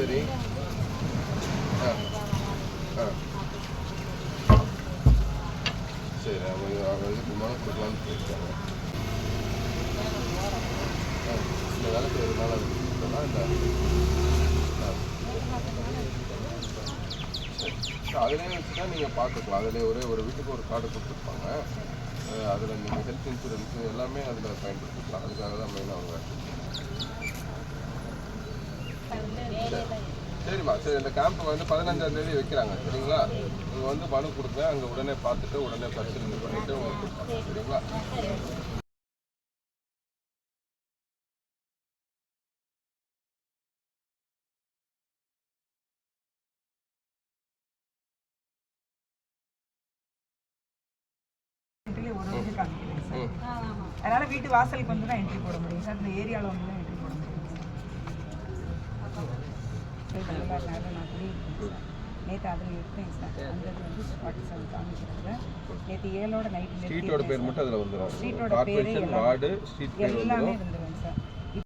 சரி. ஆ ஆ. சரி அவங்க அவங்க இதுக்கு மனு கொடுக்கலான்னு போயிருக்காங்க ஆ, இந்த வேலை செய்யறதுனால அது கொடுத்தோம்னா இந்த ஆ. அதுலேயே வச்சுட்டா நீங்கள் பார்த்துக்கலாம் அதிலே ஒரே ஒரு வீட்டுக்கு ஒரு கார்டு கொடுத்துருப்பாங்க. அதில் நீங்கள் ஹெல்த் இன்சூரன்ஸு எல்லாமே அதில் பயன்படுத்திக்கலாம். அதுக்காக தான் மெயினாக அவங்க சரிம்மா சரி இந்த கேம்ப் வந்து பதினஞ்சாம் தேதி வைக்கிறாங்க சரிங்களா? நீங்கள் வந்து மனு கொடுங்க அங்கே உடனே பார்த்துட்டு உடனே பரிசீலனை பண்ணிவிட்டு உங்களுக்கு சரிங்களா? அதனால வீட்டு வாசலுக்கு வந்து தான் என்ட்ரி போட முடியும் சார். இந்த ஏரியாவில் வந்து தான் என்ட்ரி போட முடியும். தமிழ்நாட்டில் நான் சார் நேற்று அதில் எடுத்தேன் சார் அந்த வந்து ஃபார்ட்டி செவன் காமிக்கிறாங்க நேற்று ஏழோட நைட் ஸ்ட்ரீட்டோட பேர் மட்டும் அதில் வந்துடும் ஸ்ட்ரீட்டோட பேரு எல்லாம் வார்டு